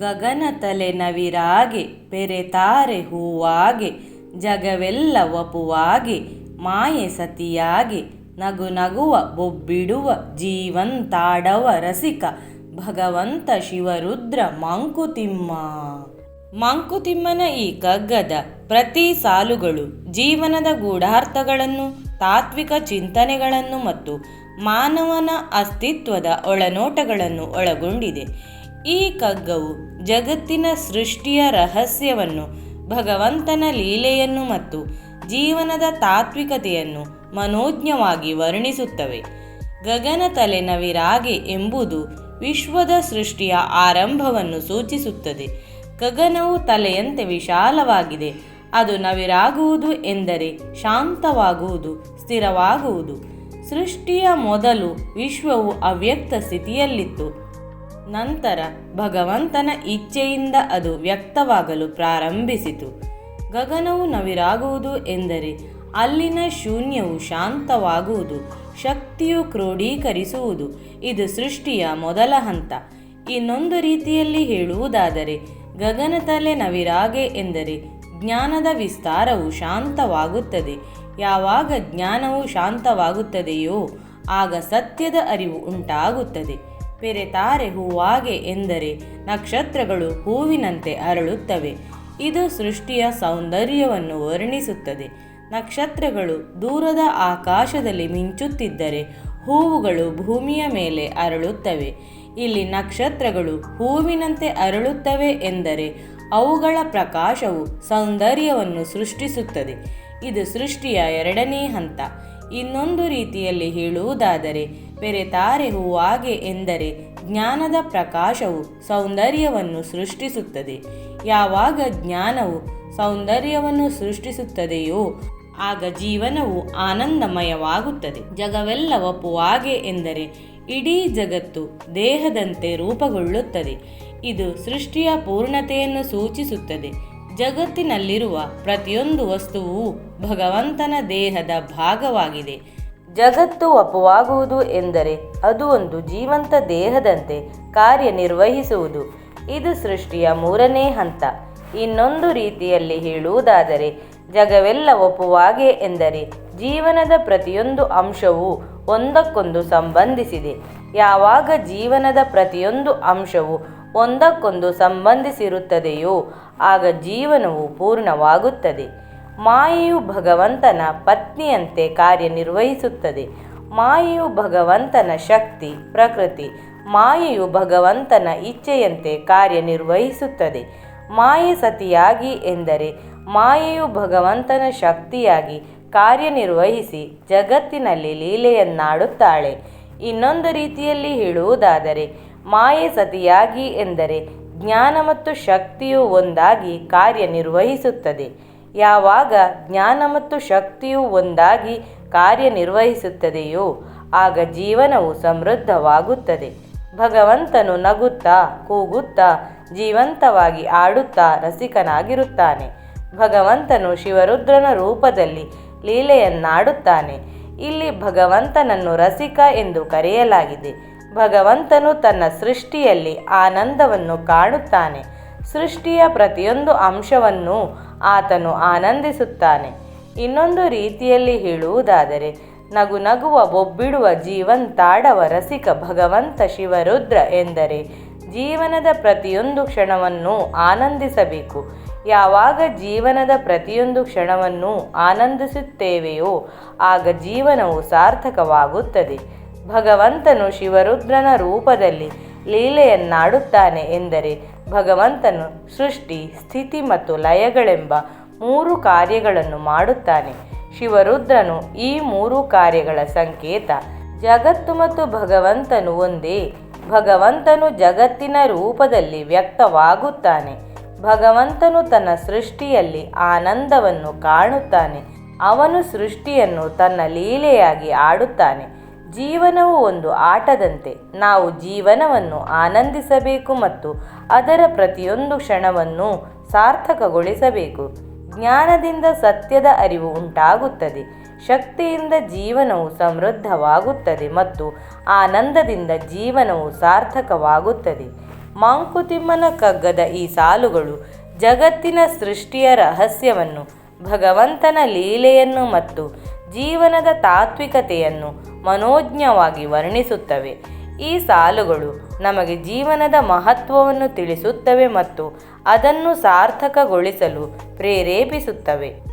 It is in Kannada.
ಗಗನ ತಲೆ ನವಿರಾಗೆ ಪೆರೆತಾರೆ ಹೂವಾಗೆ, ಜಗವೆಲ್ಲ ವಪುವಾಗೆ, ಮಾಯೆ ಸತಿಯಾಗೆ, ನಗು ನಗುವ, ಬೊಬ್ಬಿಡುವ, ಜೀವಂತಾಡವ ರಸಿಕ, ಭಗವಂತ ಶಿವರುದ್ರ ಮಂಕುತಿಮ್ಮ. ಮಂಕುತಿಮ್ಮನ ಈ ಕಗ್ಗದ ಪ್ರತಿ ಸಾಲುಗಳು ಜೀವನದ ಗೂಢಾರ್ಥಗಳನ್ನು, ತಾತ್ವಿಕ ಚಿಂತನೆಗಳನ್ನು ಮತ್ತು ಮಾನವನ ಅಸ್ತಿತ್ವದ ಒಳನೋಟಗಳನ್ನು ಒಳಗೊಂಡಿದೆ. ಈ ಕಗ್ಗವು ಜಗತ್ತಿನ ಸೃಷ್ಟಿಯ ರಹಸ್ಯವನ್ನು, ಭಗವಂತನ ಲೀಲೆಯನ್ನು ಮತ್ತು ಜೀವನದ ತಾತ್ವಿಕತೆಯನ್ನು ಮನೋಜ್ಞವಾಗಿ ವರ್ಣಿಸುತ್ತವೆ. ಗಗನ ತಲೆ ನವಿರಾಗೆ ಎಂಬುದು ವಿಶ್ವದ ಸೃಷ್ಟಿಯ ಆರಂಭವನ್ನು ಸೂಚಿಸುತ್ತದೆ. ಗಗನವು ತಲೆಯಂತೆ ವಿಶಾಲವಾಗಿದೆ. ಅದು ನವಿರಾಗುವುದು ಎಂದರೆ ಶಾಂತವಾಗುವುದು, ಸ್ಥಿರವಾಗುವುದು. ಸೃಷ್ಟಿಯ ಮೊದಲು ವಿಶ್ವವು ಅವ್ಯಕ್ತ ಸ್ಥಿತಿಯಲ್ಲಿತ್ತು. ನಂತರ ಭಗವಂತನ ಇಚ್ಛೆಯಿಂದ ಅದು ವ್ಯಕ್ತವಾಗಲು ಪ್ರಾರಂಭಿಸಿತು. ಗಗನವು ನವಿರಾಗುವುದು ಎಂದರೆ ಅಲ್ಲಿನ ಶೂನ್ಯವು ಶಾಂತವಾಗುವುದು, ಶಕ್ತಿಯು ಕ್ರೋಢೀಕರಿಸುವುದು. ಇದು ಸೃಷ್ಟಿಯ ಮೊದಲ ಹಂತ. ಇನ್ನೊಂದು ರೀತಿಯಲ್ಲಿ ಹೇಳುವುದಾದರೆ ಗಗನತಲೆ ನವಿರಾಗೆ ಎಂದರೆ ಜ್ಞಾನದ ವಿಸ್ತಾರವು ಶಾಂತವಾಗುತ್ತದೆ. ಯಾವಾಗ ಜ್ಞಾನವು ಶಾಂತವಾಗುತ್ತದೆಯೋ, ಆಗ ಸತ್ಯದ ಅರಿವು ಉಂಟಾಗುತ್ತದೆ. ಪೆರೆತಾರೆ ಹೂವಾಗೆ ಎಂದರೆ ನಕ್ಷತ್ರಗಳು ಹೂವಿನಂತೆ ಅರಳುತ್ತವೆ. ಇದು ಸೃಷ್ಟಿಯ ಸೌಂದರ್ಯವನ್ನು ವರ್ಣಿಸುತ್ತದೆ. ನಕ್ಷತ್ರಗಳು ದೂರದ ಆಕಾಶದಲ್ಲಿ ಮಿಂಚುತ್ತಿದ್ದರೆ ಹೂವುಗಳು ಭೂಮಿಯ ಮೇಲೆ ಅರಳುತ್ತವೆ. ಇಲ್ಲಿ ನಕ್ಷತ್ರಗಳು ಹೂವಿನಂತೆ ಅರಳುತ್ತವೆ ಎಂದರೆ ಅವುಗಳ ಪ್ರಕಾಶವು ಸೌಂದರ್ಯವನ್ನು ಸೃಷ್ಟಿಸುತ್ತದೆ. ಇದು ಸೃಷ್ಟಿಯ ಎರಡನೇ ಹಂತ. ಇನ್ನೊಂದು ರೀತಿಯಲ್ಲಿ ಹೇಳುವುದಾದರೆ ಪೆರೆತಾರೆ ಹೂವಾಗೆ ಎಂದರೆ ಜ್ಞಾನದ ಪ್ರಕಾಶವು ಸೌಂದರ್ಯವನ್ನು ಸೃಷ್ಟಿಸುತ್ತದೆ. ಯಾವಾಗ ಜ್ಞಾನವು ಸೌಂದರ್ಯವನ್ನು ಸೃಷ್ಟಿಸುತ್ತದೆಯೋ ಆಗ ಜೀವನವು ಆನಂದಮಯವಾಗುತ್ತದೆ. ಜಗವೆಲ್ಲ ಒಪ್ಪುವಾಗೆ ಎಂದರೆ ಇಡೀ ಜಗತ್ತು ದೇಹದಂತೆ ರೂಪುಗೊಳ್ಳುತ್ತದೆ. ಇದು ಸೃಷ್ಟಿಯ ಪೂರ್ಣತೆಯನ್ನು ಸೂಚಿಸುತ್ತದೆ. ಜಗತ್ತಿನಲ್ಲಿರುವ ಪ್ರತಿಯೊಂದು ವಸ್ತುವು ಭಗವಂತನ ದೇಹದ ಭಾಗವಾಗಿದೆ. ಜಗತ್ತು ಒಪವಾಗುವುದು ಎಂದರೆ ಅದು ಒಂದು ಜೀವಂತ ದೇಹದಂತೆ ಕಾರ್ಯನಿರ್ವಹಿಸುವುದು. ಇದು ಸೃಷ್ಟಿಯ ಮೂರನೇ ಹಂತ. ಇನ್ನೊಂದು ರೀತಿಯಲ್ಲಿ ಹೇಳುವುದಾದರೆ, ಜಗವೆಲ್ಲ ಒಪ್ಪುವಾಗೆ ಎಂದರೆ ಜೀವನದ ಪ್ರತಿಯೊಂದು ಅಂಶವೂ ಒಂದಕ್ಕೊಂದು ಸಂಬಂಧಿಸಿದೆ. ಯಾವಾಗ ಜೀವನದ ಪ್ರತಿಯೊಂದು ಅಂಶವು ಒಂದಕ್ಕೊಂದು ಸಂಬಂಧಿಸಿರುತ್ತದೆಯೋ, ಆಗ ಜೀವನವು ಪೂರ್ಣವಾಗುತ್ತದೆ. ಮಾಯೆಯು ಭಗವಂತನ ಪತ್ನಿಯಂತೆ ಕಾರ್ಯನಿರ್ವಹಿಸುತ್ತದೆ. ಮಾಯೆಯು ಭಗವಂತನ ಶಕ್ತಿ, ಪ್ರಕೃತಿ. ಮಾಯೆಯು ಭಗವಂತನ ಇಚ್ಛೆಯಂತೆ ಕಾರ್ಯನಿರ್ವಹಿಸುತ್ತದೆ. ಮಾಯೆ ಸತಿಯಾಗಿ ಎಂದರೆ ಮಾಯೆಯು ಭಗವಂತನ ಶಕ್ತಿಯಾಗಿ ಕಾರ್ಯನಿರ್ವಹಿಸಿ ಜಗತ್ತಿನಲ್ಲಿ ಲೀಲೆಯನ್ನಾಡುತ್ತಾಳೆ. ಇನ್ನೊಂದು ರೀತಿಯಲ್ಲಿ ಹೇಳುವುದಾದರೆ, ಮಾಯೆ ಸತಿಯಾಗಿ ಎಂದರೆ ಜ್ಞಾನ ಮತ್ತು ಶಕ್ತಿಯು ಒಂದಾಗಿ ಕಾರ್ಯನಿರ್ವಹಿಸುತ್ತದೆ. ಯಾವಾಗ ಜ್ಞಾನ ಮತ್ತು ಶಕ್ತಿಯು ಒಂದಾಗಿ ಕಾರ್ಯನಿರ್ವಹಿಸುತ್ತದೆಯೋ ಆಗ ಜೀವನವು ಸಮೃದ್ಧವಾಗುತ್ತದೆ. ಭಗವಂತನು ನಗುತ್ತಾ, ಕೂಗುತ್ತಾ, ಜೀವಂತವಾಗಿ ಆಡುತ್ತಾ ರಸಿಕನಾಗಿರುತ್ತಾನೆ. ಭಗವಂತನು ಶಿವರುದ್ರನ ರೂಪದಲ್ಲಿ ಲೀಲೆಯನ್ನಾಡುತ್ತಾನೆ. ಇಲ್ಲಿ ಭಗವಂತನನ್ನು ರಸಿಕ ಎಂದು ಕರೆಯಲಾಗಿದೆ. ಭಗವಂತನು ತನ್ನ ಸೃಷ್ಟಿಯಲ್ಲಿ ಆನಂದವನ್ನು ಕಾಣುತ್ತಾನೆ. ಸೃಷ್ಟಿಯ ಪ್ರತಿಯೊಂದು ಅಂಶವನ್ನು ಆತನು ಆನಂದಿಸುತ್ತಾನೆ. ಇನ್ನೊಂದು ರೀತಿಯಲ್ಲಿ ಹೇಳುವುದಾದರೆ, ನಗು ನಗುವ ಬೊಬ್ಬಿಡುವ ಜೀವಂತಾಡವ ರಸಿಕ ಭಗವಂತ ಶಿವರುದ್ರ ಎಂದರೆ, ಜೀವನದ ಪ್ರತಿಯೊಂದು ಕ್ಷಣವನ್ನು ಆನಂದಿಸಬೇಕು. ಯಾವಾಗ ಜೀವನದ ಪ್ರತಿಯೊಂದು ಕ್ಷಣವನ್ನು ಆನಂದಿಸುತ್ತೇವೆಯೋ, ಆಗ ಜೀವನವು ಸಾರ್ಥಕವಾಗುತ್ತದೆ. ಭಗವಂತನು ಶಿವರುದ್ರನ ರೂಪದಲ್ಲಿ ಲೀಲೆಯನ್ನಾಡುತ್ತಾನೆ ಎಂದರೆ ಭಗವಂತನು ಸೃಷ್ಟಿ, ಸ್ಥಿತಿ ಮತ್ತು ಲಯಗಳೆಂಬ ಮೂರು ಕಾರ್ಯಗಳನ್ನು ಮಾಡುತ್ತಾನೆ. ಶಿವರುದ್ರನು ಈ ಮೂರು ಕಾರ್ಯಗಳ ಸಂಕೇತ. ಜಗತ್ತು ಮತ್ತು ಭಗವಂತನು ಒಂದೇ. ಭಗವಂತನು ಜಗತ್ತಿನ ರೂಪದಲ್ಲಿ ವ್ಯಕ್ತವಾಗುತ್ತಾನೆ. ಭಗವಂತನು ತನ್ನ ಸೃಷ್ಟಿಯಲ್ಲಿ ಆನಂದವನ್ನು ಕಾಣುತ್ತಾನೆ. ಅವನು ಸೃಷ್ಟಿಯನ್ನು ತನ್ನ ಲೀಲೆಯಾಗಿ ಆಡುತ್ತಾನೆ. ಜೀವನವು ಒಂದು ಆಟದಂತೆ. ನಾವು ಜೀವನವನ್ನು ಆನಂದಿಸಬೇಕು ಮತ್ತು ಅದರ ಪ್ರತಿಯೊಂದು ಕ್ಷಣವನ್ನು ಸಾರ್ಥಕಗೊಳಿಸಬೇಕು. ಜ್ಞಾನದಿಂದ ಸತ್ಯದ ಅರಿವು ಉಂಟಾಗುತ್ತದೆ. ಶಕ್ತಿಯಿಂದ ಜೀವನವು ಸಮೃದ್ಧವಾಗುತ್ತದೆ ಮತ್ತು ಆನಂದದಿಂದ ಜೀವನವು ಸಾರ್ಥಕವಾಗುತ್ತದೆ. ಮಾಂಕುತಿಮ್ಮನ ಕಗ್ಗದ ಈ ಸಾಲುಗಳು ಜಗತ್ತಿನ ಸೃಷ್ಟಿಯ ರಹಸ್ಯವನ್ನು, ಭಗವಂತನ ಲೀಲೆಯನ್ನು ಮತ್ತು ಜೀವನದ ತಾತ್ವಿಕತೆಯನ್ನು ಮನೋಜ್ಞವಾಗಿ ವರ್ಣಿಸುತ್ತವೆ. ಈ ಸಾಲುಗಳು ನಮಗೆ ಜೀವನದ ಮಹತ್ವವನ್ನು ತಿಳಿಸುತ್ತವೆ ಮತ್ತು ಅದನ್ನು ಸಾರ್ಥಕಗೊಳಿಸಲು ಪ್ರೇರೇಪಿಸುತ್ತವೆ.